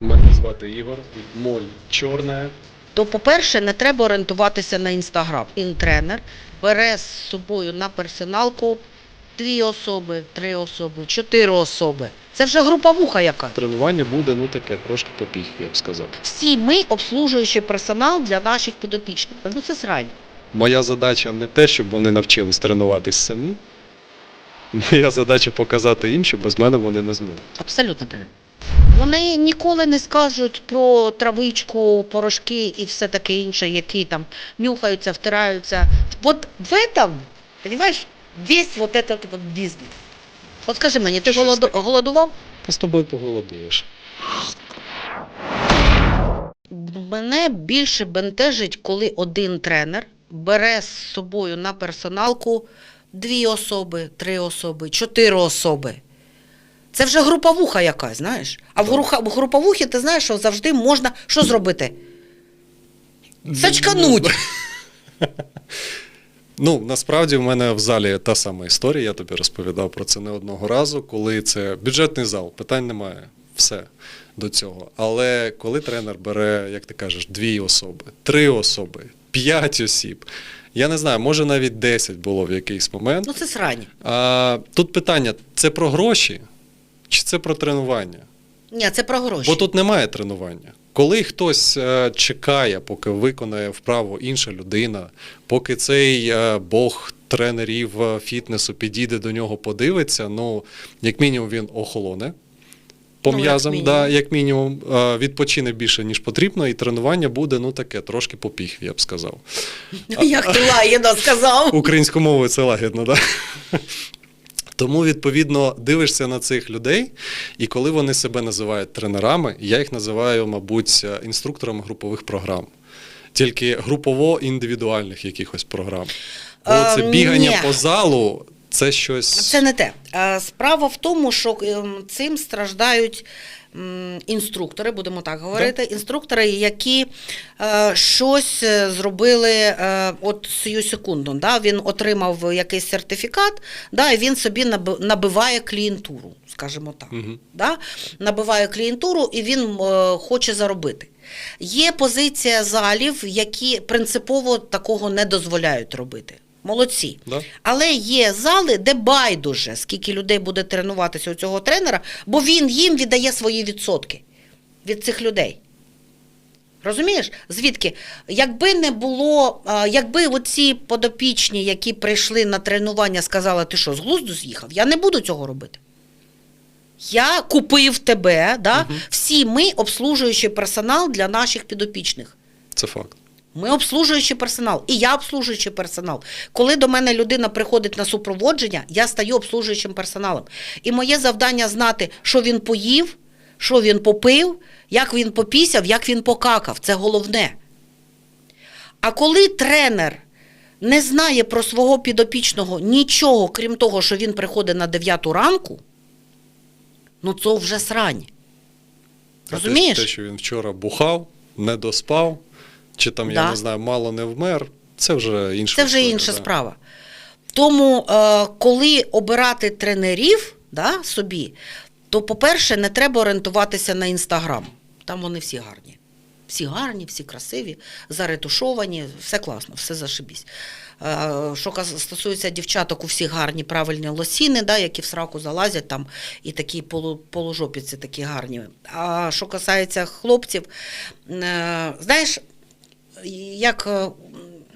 Мене звати Ігор, моль чорна. То, по-перше, не треба орієнтуватися на інстаграм. Інтренер бере з собою на персоналку дві особи, три особи, чотири особи. Це вже груповуха яка. Тренування буде ну таке, трошки попіг, я б сказав. Всі ми обслужуючий персонал для наших підопічних. Ну це срань. Моя задача не те, щоб вони навчились тренуватись самі. Моя задача показати їм, що без мене вони не зможуть. Абсолютно так. Вони ніколи не скажуть про травичку, порошки і все таке інше, які там нюхаються, втираються. От в этом, понимаешь, весь вот этот вот бізнес. От скажи мені, ти голоду- голодував? З тобою поголодуєш. Мене більше бентежить, коли один тренер бере з собою на персоналку дві особи, три особи, чотири особи. Це вже груповуха якась, знаєш. А в, груха- в груповухі ти знаєш, що завжди можна що зробити? Сачкануть. Ну, насправді в мене в залі та сама історія, я тобі розповідав про це не одного разу, коли це бюджетний зал, питань немає. Все до цього. Але коли тренер бере, як ти кажеш, дві особи, три особи, п'ять осіб, я не знаю, може навіть 10 було в якийсь момент. Ну це срані. А, тут питання: це про гроші чи це про тренування? Ні, це про гроші. Бо тут немає тренування. Коли хтось е, чекає, поки виконає вправу інша людина, поки цей е, бог тренерів е, фітнесу підійде до нього, подивиться, ну, як мінімум, він охолоне. По Ну, як м'язам, мінімум. да, як мінімум, е, відпочине більше, ніж потрібно, і тренування буде ну таке, трошки попіг, я б сказав. Як ти лагідно сказав. Українською мовою це лагідно, так? Да? Тому, відповідно, дивишся на цих людей, і коли вони себе називають тренерами, я їх називаю, мабуть, інструкторами групових програм. Тільки групово-індивідуальних якихось програм. Бо Е, це бігання ні. по залу, це щось. Це не те. Е, Справа в тому, що ем, цим страждають інструктори, будемо так говорити, інструктори, які е, щось е, зробили от сию секунду. Да? Він отримав якийсь сертифікат, да, і він собі набиває клієнтуру, скажімо так. Мгм. Да? Набиває клієнтуру і він хоче заробити. Є позиція залів, які принципово такого не дозволяють робити. Молодці. Да? Але є зали, де байдуже, скільки людей буде тренуватися у цього тренера, бо він їм віддає свої відсотки від цих людей. Розумієш? Звідки? Якби не було, якби оці подопічні, які прийшли на тренування, сказали, ти що, з глузду з'їхав, я не буду цього робити. Я купив тебе, да? Мгм. всі ми обслужуючий персонал для наших підопічних. Це факт. Ми обслужуючий персонал, і я обслужуючий персонал. Коли до мене людина приходить на супроводження, я стаю обслужуючим персоналом. І моє завдання знати, що він поїв, що він попив, як він попісяв, як він покакав. Це головне. А коли тренер не знає про свого підопічного нічого, крім того, що він приходить на 9 ранку, ну це вже срань. Розумієш? Те, що він вчора бухав, не доспав, чи там, я не знаю, мало не вмер, це вже інша Це вже історія, інша да. справа. Тому, е, коли обирати тренерів да, собі, то, по-перше, не треба орієнтуватися на інстаграм. Там вони всі гарні. Всі гарні, всі красиві, заретушовані, все класно, все зашибісь. Е, Що стосується дівчаток, у всіх гарні правильні лосіни, да, які в сраку залазять там, і такі полу, полужопіці такі гарні. А що касається хлопців, е, знаєш, як е,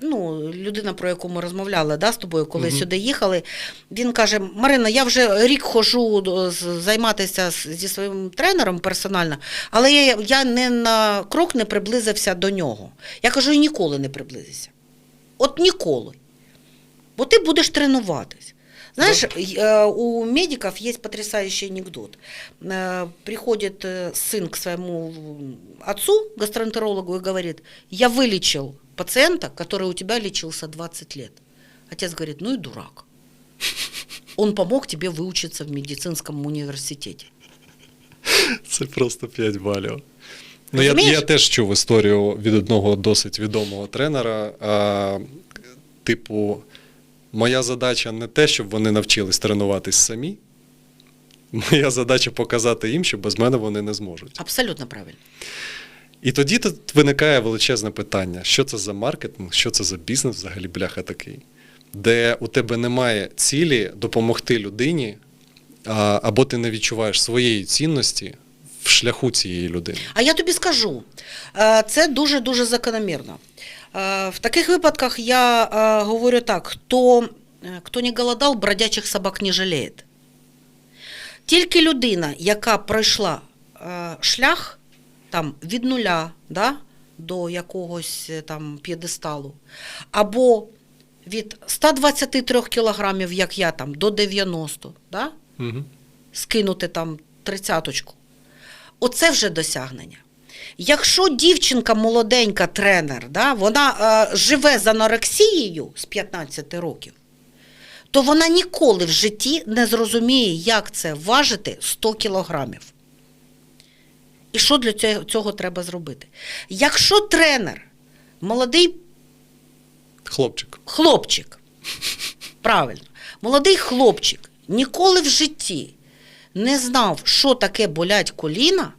ну, людина, про яку ми розмовляли да, з тобою, коли Мгм. сюди їхали, він каже: Марина, я вже рік ходжу до- з- займатися зі своїм тренером персонально, але я, я не на крок не приблизився до нього. Я кажу, і ніколи не приблизися. От ніколи. Бо ти будеш тренуватись. Знаешь, э, у медиков есть потрясающий анекдот. Э, Приходит э, сын к своему отцу, гастроэнтерологу, и говорит, я вылечил пациента, который у тебя лечился 20 лет. Отец говорит, ну и дурак. Он помог тебе выучиться в медицинском университете. Це просто 5 балів. Ну, я, Розумієш? я теж чув історію від одного досить відомого тренера. А, типу, моя задача не те, щоб вони навчились тренуватись самі, Моя задача показати їм, що без мене вони не зможуть. Абсолютно правильно. І тоді тут виникає величезне питання: що це за маркетинг, що це за бізнес взагалі бляха такий, де у тебе немає цілі допомогти людині, або ти не відчуваєш своєї цінності в шляху цієї людини. А я тобі скажу, е, це дуже-дуже закономірно. Е, В таких випадках я е, говорю так: хто, е, хто не голодав, бродячих собак не жаліє. Тільки людина, яка пройшла шлях там, від нуля да, до якогось там п'єдесталу, або від 123 кілограмів, як я, там, до 90, да, Угу. скинути там тридцяточку. Оце вже досягнення. Якщо дівчинка молоденька тренер, да, вона е, живе з анорексією з 15 років, то вона ніколи в житті не зрозуміє, як це важити 100 кілограмів. І що для цього, цього треба зробити? Якщо тренер, молодий Хлопчик. хлопчик, правильно, молодий хлопчик ніколи в житті не знав, що таке болять коліна,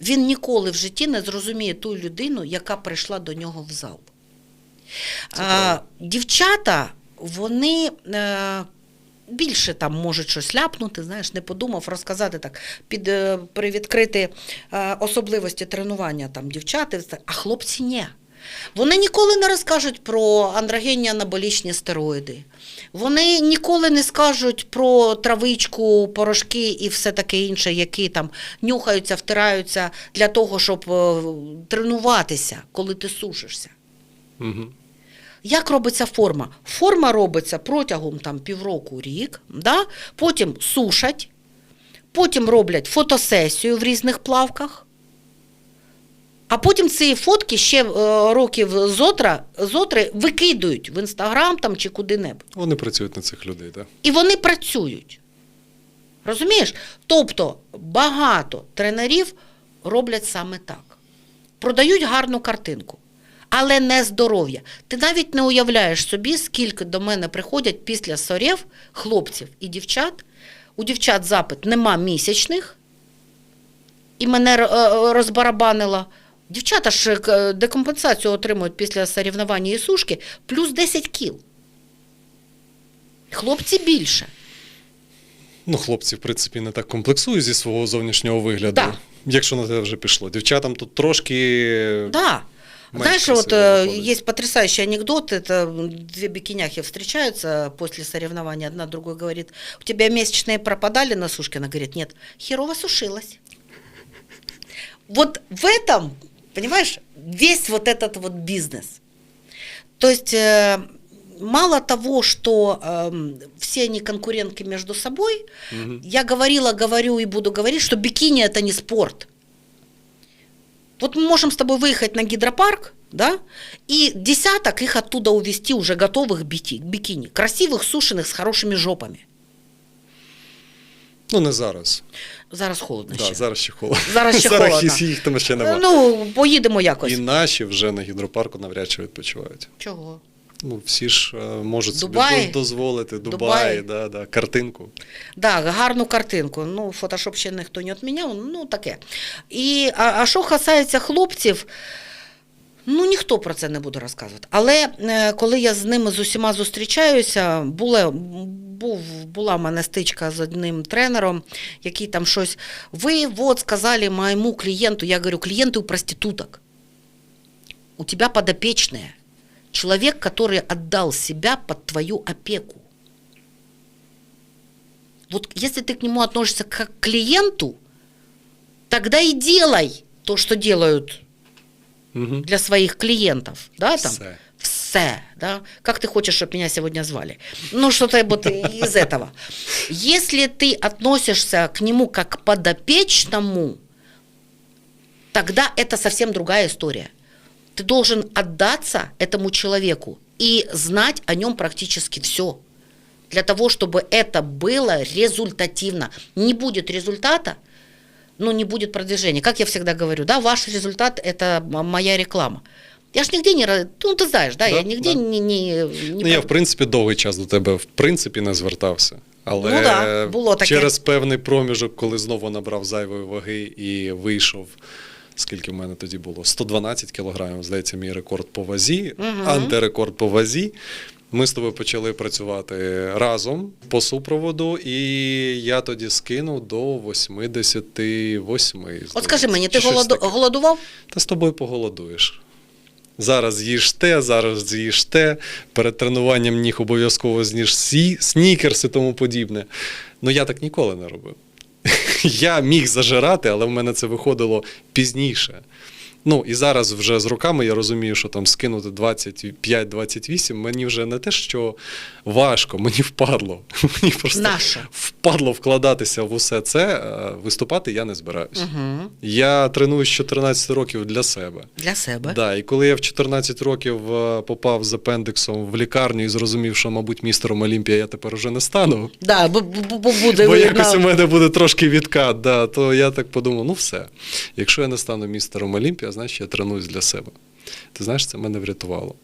він ніколи в житті не зрозуміє ту людину, яка прийшла до нього в зал. А, дівчата, вони е, більше там можуть щось ляпнути, знаєш, не подумав, розказати так, під, е, привідкрити е, особливості тренування там, дівчат, а хлопці ні. Вони ніколи не розкажуть про андрогенні анаболічні стероїди. Вони ніколи не скажуть про травичку, порошки і все таке інше, які там нюхаються, втираються для того, щоб е, тренуватися, коли ти сушишся. Угу. Як робиться форма? Форма робиться протягом там, півроку рік, да? потім сушать, потім роблять фотосесію в різних плавках. А потім ці фотки ще е, років зотра, зотри викидують в інстаграм там чи куди-небудь. Вони працюють на цих людей, так? І вони працюють. Розумієш? Тобто багато тренерів роблять саме так. Продають гарну картинку, але не здоров'я. Ти навіть не уявляєш собі, скільки до мене приходять після сорів хлопців і дівчат. У дівчат запит нема місячних, і мене е, е, розбарабанило. Дівчата ж е, декомпенсацію отримують після соревнування і сушки плюс 10 кіл. Хлопці більше. Ну, хлопці, в принципі, не так комплексують зі свого зовнішнього вигляду, Так. якщо на те вже пішло. Дівчатам тут трошки. Да. Меньше Знаешь, вот всего э, выходит. есть потрясающий анекдот, это две бикиняхи встречаются после соревнования, одна другой говорит, у тебя месячные пропадали на сушке? Она говорит, нет, херово сушилась. Вот в этом, понимаешь, весь вот этот вот бизнес. То есть э, мало того, что эм, все они конкурентки между собой, Мгм. я говорила, говорю и буду говорить, что бикини это не спорт. Вот мы можем с тобой выехать на гидропарк, да, и десяток их оттуда увезти уже готовых бики- бикини, красивых, сушеных, с хорошими жопами. Ну, не зараз. Зараз холодно Да, ще. зараз ще холодно. Зараз ще зараз холодно. їх там ще немає. Ну, поїдемо якось. І наші вже на гідропарку навряд чи відпочивають. Чого? Ну, всі ж е, можуть Дубай. собі доз- дозволити Дубай, Дубай. Да, да, картинку. Да, гарну картинку. Ну, фотошоп ще ніхто не відміняв, ну таке. І, а, а що касається хлопців, ну ніхто про це не буде розказувати. Але е, коли я з ними з усіма зустрічаюся, була, був, була в мене стичка з одним тренером, який там щось. Ви вот сказали моєму клієнту, я говорю, клієнти у проституток. У тебя подопечные. Человек, который отдал себя под твою опеку. Вот если ты к нему относишься как к клиенту, тогда и делай то, что делают Угу. для своих клиентов. Да, там. Все. Все, да? Как ты хочешь, чтобы меня сегодня звали? Ну, что-то вот из этого. Если ты относишься к нему как к подопечному, тогда это совсем другая история. Ты должен отдаться этому человеку и знать о нем практически все. Для того, чтобы это было результативно. Не будет результата, ну, не будет продвижения. Как я всегда говорю, да, ваш результат – это моя реклама. Я ж нигде не... ра- Ну, ты знаешь, да, Да, я нигде да. не... не, не Ну, я, в принципі, довгий час до тебе в принципі не звертався. Але Ну да, було таке. через певний проміжок, коли знову набрав зайвої ваги і вийшов. Скільки в мене тоді було? 112 кілограмів, здається, мій рекорд по вазі, Мгм. антирекорд по вазі. Ми з тобою почали працювати разом по супроводу, і я тоді скинув до 88. От скажи мені, ти чи щось голоду- таке. голодував? Та з тобою поголодуєш. Зараз з'їш те, зараз з'їш те. Перед тренуванням ніг обов'язково з'їш сі, снікерс і тому подібне. Ну я так ніколи не робив. Я міг зажирати, але в мене це виходило пізніше. Ну і зараз вже з роками я розумію, що там скинути 25-28 мені вже не те, що важко, мені впадло. Мені просто Нащо? впадло вкладатися в усе це. е, Виступати я не збираюся. Угу. Я треную з 14 років для себе. Для себе. Да, і коли я в 14 років е, попав з апендиксом в лікарню і зрозумів, що, мабуть, містером Олімпія я тепер уже не стану, Да, бо буде бо якось у мене буде трошки відкат, да, то я так подумав: ну все, якщо я не стану містером Олімпія, знаєш, я тренуюсь для себе. Ти знаєш, це мене врятувало.